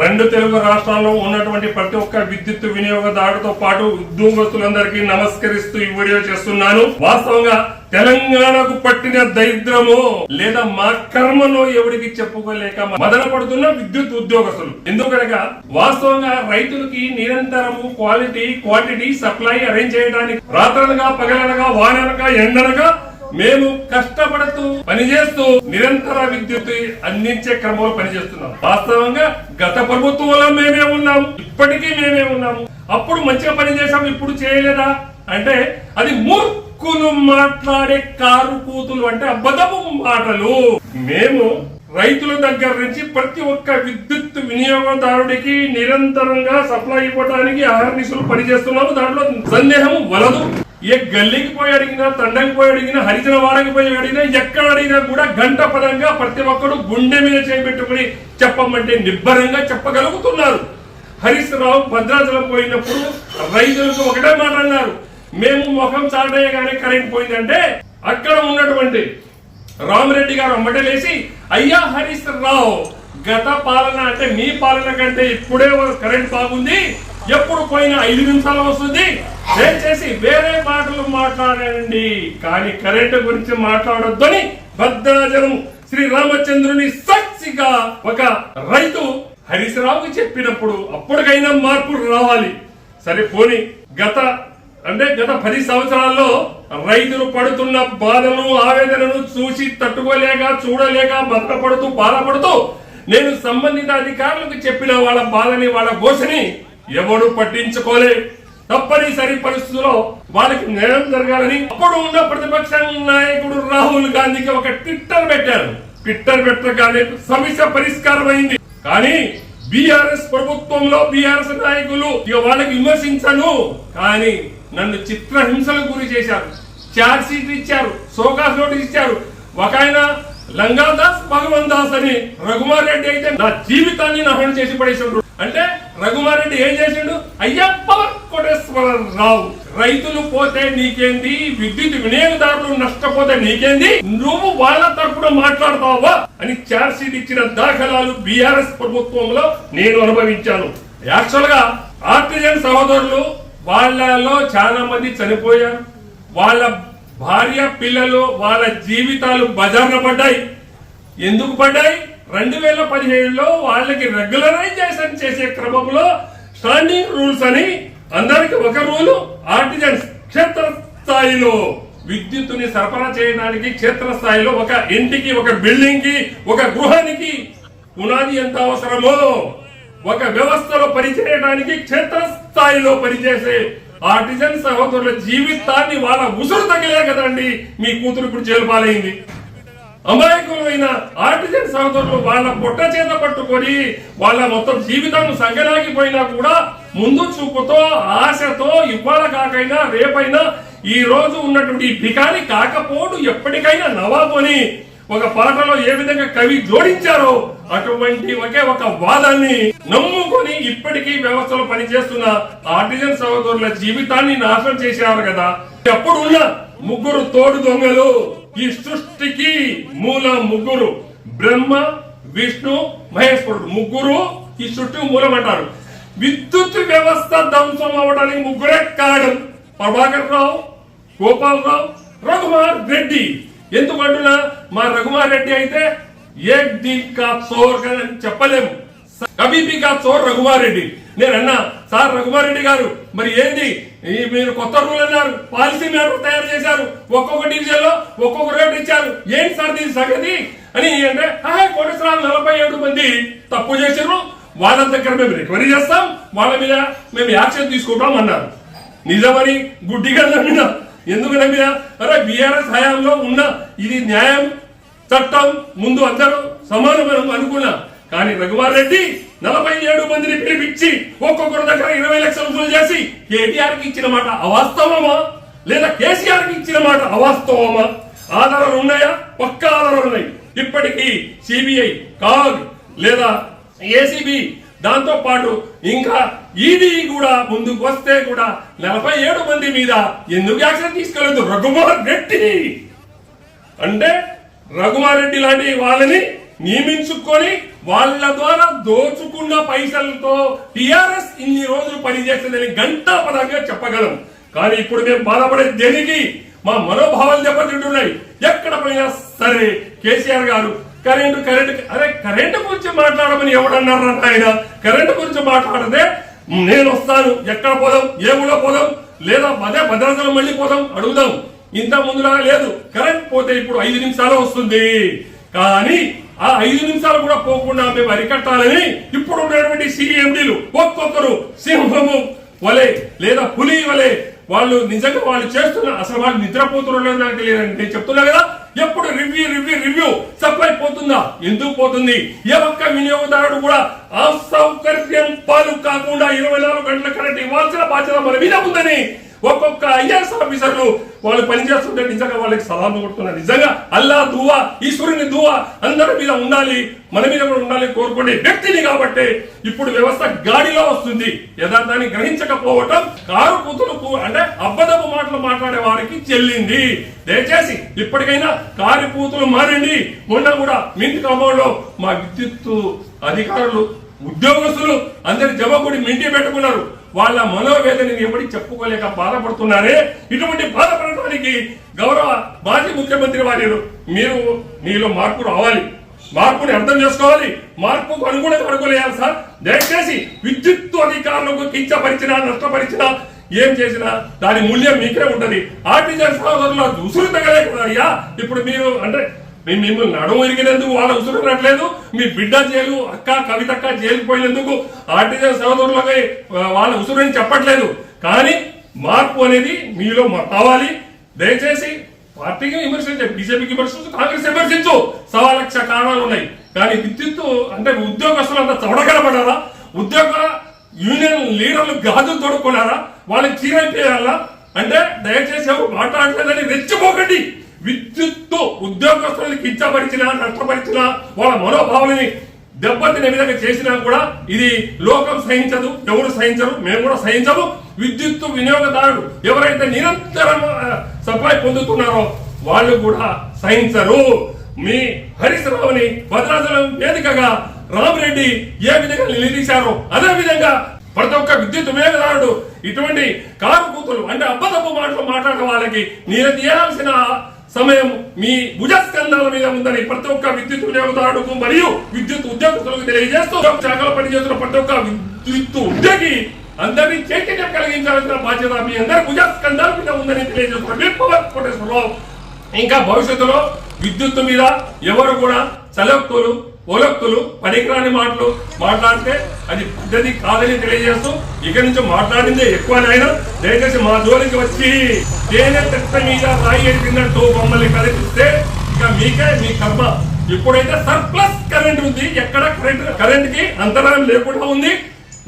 రెండు తెలుగు రాష్ట్రాల్లో ఉన్నటువంటి ప్రతి ఒక్క విద్యుత్ వినియోగదారుతో పాటు ఉద్యోగస్తులందరికీ నమస్కరిస్తూ ఈ వీడియో చేస్తున్నాను. వాస్తవంగా తెలంగాణకు పట్టిన దరిద్రమో లేదా మా కర్మలో ఎవరికి చెప్పుకోలేక మదన పడుతున్న విద్యుత్ ఉద్యోగస్తులు. ఎందుకనగా వాస్తవంగా రైతులకి నిరంతరము క్వాలిటీ క్వాంటిటీ సప్లై అరేంజ్ చేయడానికి రాత్రలుగా పగలనగా వాననగా ఎండనగా మేము కష్టపడుతూ పనిచేస్తూ నిరంతర విద్యుత్ అందించే క్రమంలో పనిచేస్తున్నాం. వాస్తవంగా గత ప్రభుత్వంలో మేమే ఉన్నాము ఇప్పటికీ మేమే ఉన్నాము. అప్పుడు మంచిగా పనిచేసాం ఇప్పుడు చేయలేదా? అంటే అది మూర్ఖులు మాట్లాడే కారు కూతులు అంటే అబద్ధపు మాటలు. మేము రైతుల దగ్గర నుంచి ప్రతి ఒక్క విద్యుత్ వినియోగదారుడికి నిరంతరంగా సప్లై ఇవ్వడానికి అహర్నిశలు పనిచేస్తున్నాము. దాంట్లో సందేహం వలదు. ఏ గల్లీకి పోయి అడిగినా తండంకి పోయి అడిగినా హరిజన వాడకి పోయి అడిగినా ఎక్కడ అడిగినా కూడా గంట పదంగా ప్రతి ఒక్కరు గుండె మీద చేపెట్టుకుని చెప్పమంటే నిబ్బరంగా చెప్పగలుగుతున్నారు. హరీష్ రావు భద్రాచలం పోయినప్పుడు రైతులకు ఒకటే మాట అన్నారు. మేము ముఖం చాటయ్యగానే కరెంట్ పోయిందంటే అక్కడ ఉన్నటువంటి రామరెడ్డి గారు అమ్మట లేచి అయ్యా హరీష్ రావు గత పాలన అంటే మీ పాలన కంటే ఇప్పుడే కరెంట్ బాగుంది ఎప్పుడు పోయినా ఐదు నిమిషాలు వస్తుంది. దయచేసి వేరే మాటలు మాట్లాడండి. కానీ కరెంటు గురించి మాట్లాడొద్దని భద్రాచలం శ్రీ రామచంద్రుని సాక్షిగా ఒక రైతు హరీశ్రావుకి చెప్పినప్పుడు అప్పటికైనా మార్పులు రావాలి. సరే పోని గత అంటే గత పది సంవత్సరాల్లో రైతులు పడుతున్న బాధను ఆవేదనను చూసి తట్టుకోలేక చూడలేక బాధపడుతూ బాధపడుతూ నేను సంబంధిత అధికారులకు చెప్పిన వాళ్ళ బాధని వాళ్ళ ఘోషని ఎవడు పట్టించుకోలే. తప్పనిసరి పరిస్థితుల్లో వాళ్ళకి న్యాయం జరగాలని అప్పుడు ఉన్న ప్రతిపక్ష నాయకుడు రాహుల్ గాంధీకి ఒక ట్విట్టర్ పెట్టారు. ట్విట్టర్ పెట్టగానే సమస్య పరిష్కారం అయింది కానీ బీఆర్ఎస్ ప్రభుత్వంలో బీఆర్ఎస్ నాయకులు ఇక వాళ్ళకి విమర్శించను. కానీ నన్ను చిత్రహింసలకు గురి చేశారు. చార్జ్ షీట్ ఇచ్చారు. సోకాస్ నోటీస్ ఇచ్చారు. ఒక ఆయన లంగాదాస్ భగవన్ దాస్ అని రఘుమార్ రెడ్డి అయితే నా జీవితాన్ని నహనం చేసి పడేసిండు అంటే రఘుమారెడ్డి ఏం చేసిండు? అయ్యప్ప కోటేశ్వరరావు రైతులు పోతే నీకేంది? విద్యుత్ వినియోగదారులు నష్టపోతే నీకేంది? నువ్వు వాళ్ళ తరపున మాట్లాడతావా? అని చార్జ్ ఇచ్చిన దాఖలాలు బీఆర్ఎస్ ప్రభుత్వంలో నేను అనుభవించాను. యాక్చువల్గా ఆర్టిజన్ సహోదరులు వాళ్ళలో చాలా మంది చనిపోయారు. వాళ్ళ భార్య పిల్లలు వాళ్ళ జీవితాలు బజార్న పడ్డాయి. ఎందుకు పడ్డాయి? రెండు వేల పదిహేడులో వాళ్ళకి రెగ్యులరైజేషన్ చేసే క్రమంలో స్టాండింగ్ రూల్స్ అని అందరికి ఒక రూలు ఆర్టిజన్స్ క్షేత్ర స్థాయిలో విద్యుత్తుని సరఫరా చేయడానికి క్షేత్రస్థాయిలో ఒక ఇంటికి ఒక బిల్డింగ్కి ఒక గృహానికి పునాది ఎంత అవసరమో ఒక వ్యవస్థలో పనిచేయడానికి క్షేత్రస్థాయిలో పనిచేసే ఆర్టిజన్ సహోదరుల జీవితాన్ని వాళ్ళ ఉసురు తగిలే కదండి మీ కూతురు ఇప్పుడు జైలు పాలైంది అమాయకులైన ఆర్టిజన్ సహోదరులు వాళ్ళ పొట్ట చేత పట్టుకొని వాళ్ళ మొత్తం జీవితం సంగలాగిపోయినా కూడా ముందు చూపుతో ఆశతో ఇవాళ కాకైనా రేపైనా ఈ రోజు ఉన్నటువంటి ఈ కాకపోడు ఎప్పటికైనా నవాబు అని ఒక పాటలో ఏ విధంగా కవి జోడించారో అటువంటి ఒకే ఒక వాదాన్ని నమ్ముకొని ఇప్పటికీ వ్యవస్థలో పనిచేస్తున్న ఆర్టిజన్ సహోదరుల జీవితాన్ని నాశనం చేశారు కదా. ఎప్పుడున్న ముగ్గురు తోడు దొంగలు ఈ సృష్టికి మూల ముగ్గురు. బ్రహ్మ విష్ణు మహేశ్వరుడు. ముగ్గురు ఈ సృష్టి మూలం అంటారు. విద్యుత్ వ్యవస్థ ధ్వంసం అవడానికి ముగ్గురే కారణం. ప్రభాకర్ రావు గోపాలరావు రఘుమార్ రెడ్డి. ఎందుకంటున్నా మా రఘుమార్ రెడ్డి అయితే ఏ దిల్ కా చోర్ అని చెప్పలేము. కబీపీ కా చోర్ రఘుమార్ రెడ్డి. నేను అన్నా సార్ రఘుమార్ రెడ్డి గారు మరి ఏంది? మీరు కొత్త రూల్ అన్నారు పాలసీ మేరకు తయారు చేశారు. ఒక్కొక్క డివిజన్లో ఒక్కొక్క రేటు ఇచ్చారు. ఏంటి సార్ దీని సంగతి? అని అంటే హాయ్ కోటేశ్వరాలు నలభై ఏడు మంది తప్పు చేశారు వాళ్ళ దగ్గర మేము రికవరీ చేస్తాం. వాళ్ళ మీద మేము యాక్షన్ తీసుకుంటాం అన్నారు. నిజమని గుడ్డిగా నమ్మినా? ఎందుకు అరే బీఆర్ఎస్ హయాంలో ఉన్న ఇది న్యాయం చట్టం ముందు అందరూ సమానమని అనుకున్నా. కానీ రఘుమార్ రెడ్డి నలభై ఏడు మందిని పిలిపించి ఒక్కొక్కరి దగ్గర ఇరవై లక్షలు వసూలు చేసి కేటీఆర్కి ఇచ్చిన మాట అవాస్తవమా? లేదా కేసీఆర్కి ఇచ్చిన మాట అవాస్తవమా? ఆధారాలు ఉన్నాయా? పక్క ఆధారాలు ఉన్నాయి. ఇప్పటికీ సిబిఐ కాగ్ లేదా ఏసీబీ దాంతో పాటు ఇంకా ఇది కూడా ముందుకు వస్తే కూడా నలభై ఏడు మంది మీద ఎందుకు యాక్షన్ తీసుకోలేదు రఘుమార్ రెడ్డి అంటే రఘుమారెడ్డి లాంటి వాళ్ళని నియమించుకొని వాళ్ళ ద్వారా దోచుకున్న పైసలతో టిఆర్ఎస్ ఇన్ని రోజులు పనిచేస్తుందని గంటాపదంగా చెప్పగలం. కానీ ఇప్పుడు మేము బాధపడే దేనికి? మా మనోభావాలు దెబ్బతింటున్నాయి. ఎక్కడ పోయినా సరే కేసీఆర్ గారు కరెంటు కరెంటు అరే కరెంటు గురించి మాట్లాడమని ఎవడన్నారు ఆయన? కరెంటు గురించి మాట్లాడితే నేను వస్తాను ఎక్కడ పోదాం ఏ ఊళ్ళో పోదాం లేదా అదే భద్రాచలం మళ్ళీ పోదాం అడుగుదాం. ఇంత ముందులా లేదు. కరెంట్ పోతే ఇప్పుడు ఐదు నిమిషాలు వస్తుంది. కానీ ఆ ఐదు నిమిషాలు కూడా పోకుండా మేము అరికట్టాలని ఇప్పుడు ఉన్నటువంటి సిఎండీలు ఒక్కొక్కరు సింహము వలె లేదా పులి వలె వాళ్ళు నిజంగా వాళ్ళు చేస్తున్న అసలు వాళ్ళు నిద్రపోతున్నారు నాకు తెలియదు నేను చెప్తున్నా కదా ఎప్పుడు రివ్యూ రివ్యూ రివ్యూ సప్లై పోతుందా? ఎందుకు పోతుంది? ఏ ఒక్క వినియోగదారుడు కూడా అసౌకర్యం పాలు కాకుండా ఇరవై నాలుగు గంటల కరెంట్ ఇవ్వాల్సిన బాధ్యత మన మీద ఉందని ఒక్కొక్క ఐఎస్ ఆఫీసర్లు వాళ్ళు పనిచేస్తుంటే నిజంగా వాళ్ళకి సలాం కొడుతున్నారు నిజంగా అల్లా దువా ఈశ్వరుని దువా అందరి మీద ఉండాలి మన మీద కూడా ఉండాలి కోరుకునే వ్యక్తిని కాబట్టి ఇప్పుడు వ్యవస్థ గాడిలో వస్తుంది. యథార్థాన్ని గ్రహించకపోవటం కారు కూతురు అంటే అబద్ధపు మాటలు మాట్లాడే వారికి చెల్లింది. దయచేసి ఇప్పటికైనా కారు కూతురు మారండి. మొన్న కూడా మింటి కాంపౌండ్లో మా విద్యుత్ అధికారులు ఉద్యోగస్తులు అందరి జమకుడి మింటి పెట్టుకున్నారు. వాళ్ళ మనోవేదనని ఎవరికి చెప్పుకోలేక బాధపడుతున్నారే ఇటువంటి బాధపడటానికి గౌరవ మాజీ ముఖ్యమంత్రి వారి మీరు మీలో మార్పు రావాలి. మార్పుని అర్థం చేసుకోవాలి. మార్పుకు అనుగుణంగా అనుకోలేయాలి సార్. దయచేసి విద్యుత్ అధికారులకు కించపరిచినా నష్టపరిచినా ఏం చేసినా దాని మూల్యం మీకే ఉంటది. ఆర్టిజన్ సహోదరుల ఉసురు తగలే కదా అయ్యా ఇప్పుడు మీరు అంటే మేము మిమ్మల్ని నడుము ఇరిగినందుకు వాళ్ళ ఉసురు రావట్లేదు మీ బిడ్డ జైలు అక్క కవితక్క జైలుకు పోయినందుకు ఆర్టిజన్ సహోదరులకి వాళ్ళ ఉసురు అని చెప్పట్లేదు. కానీ మార్పు అనేది మీలో కావాలి. దయచేసి పార్టీకి విమర్శించే బీజేపీకి విమర్శించు కాంగ్రెస్ విమర్శించు. సవా లక్ష కారణాలు ఉన్నాయి. కానీ విద్యుత్ అంటే ఉద్యోగస్తులు అంతా చవడగలపడారా ఉద్యోగ యూనియన్ లీడర్లు గాజులు తోడుకున్నారా? వాళ్ళకి చీరైపోయారా అంటే దయచేసి ఎవరు మాట్లాడలేదని రెచ్చిపోకండి. ఉద్యోగస్తులను కించపరిచినా నష్టపరిచినా వాళ్ళ మనోభావాలని దెబ్బతిన విధంగా చేసినా కూడా ఇది లోకం సహించదు ఎవరు సహించరు మేము కూడా సహించము. విద్యుత్ వినియోగదారుడు ఎవరైతే నిరంతరం సప్లై పొందుతున్నారో వాళ్ళు కూడా సహించరు. మీ హరీష్ రావుని భద్రాచలం వేదికగా రామరెడ్డి ఏ విధంగా నిలదీశారో అదే విధంగా ప్రతి ఒక్క విద్యుత్ వినియోగదారుడు ఇటువంటి కారు కూతురు అంటే అబ్బదబ్బు మాటలు మాట్లాడే వాళ్ళకి నిలదీయాల్సిన సమయం మీ భుజస్కంధాల మీద ఉందని ప్రతి ఒక్క విద్యుత్ వినియోగదారుడుకు మరియు విద్యుత్ ఉద్యోగస్తులకు తెలియజేస్తూ శాఖలో పనిచేస్తున్న ప్రతి ఒక్క విద్యుత్ ఉద్యోగి అందరినీ చైతన్యం కలిగించాల్సిన బాధ్యత మీ అందరి భుజస్కంధాల మీద ఉందని తెలియజేస్తున్నారు. ఇంకా భవిష్యత్తులో విద్యుత్ మీద ఎవరు కూడా చలోక్తులు ఓలోక్తులు పనికిరాని మాటలు మాట్లాడితే అది పద్ధతి కాదని తెలియజేస్తూ ఇక నుంచి మాట్లాడిందే ఎక్కువ నాయన. దయచేసి మా జోలికి వచ్చి తేనె చెత్త మీద రాయి ఎరిగినట్టు మమ్మల్ని కదిలిస్తే ఇక మీకే మీ కర్మ. ఇప్పుడైతే సర్ప్లస్ కరెంట్ ఉంది ఎక్కడ కరెంట్ కరెంట్కి అంతరాయం లేకుండా ఉంది.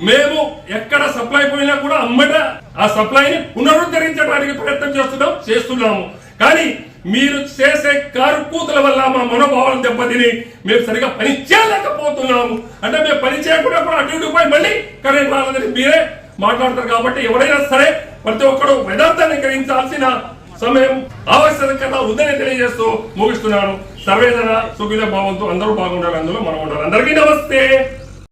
మేము ఎక్కడ సప్లై పోయినా కూడా అమ్మట ఆ సప్లైని పునరుద్ధరించడానికి ప్రయత్నం చేస్తున్నాం చేస్తున్నాము. కానీ మీరు చేసే కారు కూతుల వల్ల మా మనోభావాలు దెబ్బతిని మేము సరిగా పని చేయలేకపోతున్నాము. అంటే మేము పని చేయకుండా కూడా అటు ఇటు పోయి మళ్ళీ కరెంట్ రాలేదని మీరే మాట్లాడతారు కాబట్టి ఎవరైనా సరే ప్రతి ఒక్కరు యథార్థాన్ని గ్రహించాల్సిన సమయం ఆవశ్యకత ఉందని తెలియజేస్తూ ముగిస్తున్నాను. సర్వేదన సుఖిత భావంతో. అందరూ బాగుండాలి. అందులో మనం ఉండాలి. అందరికీ నమస్తే.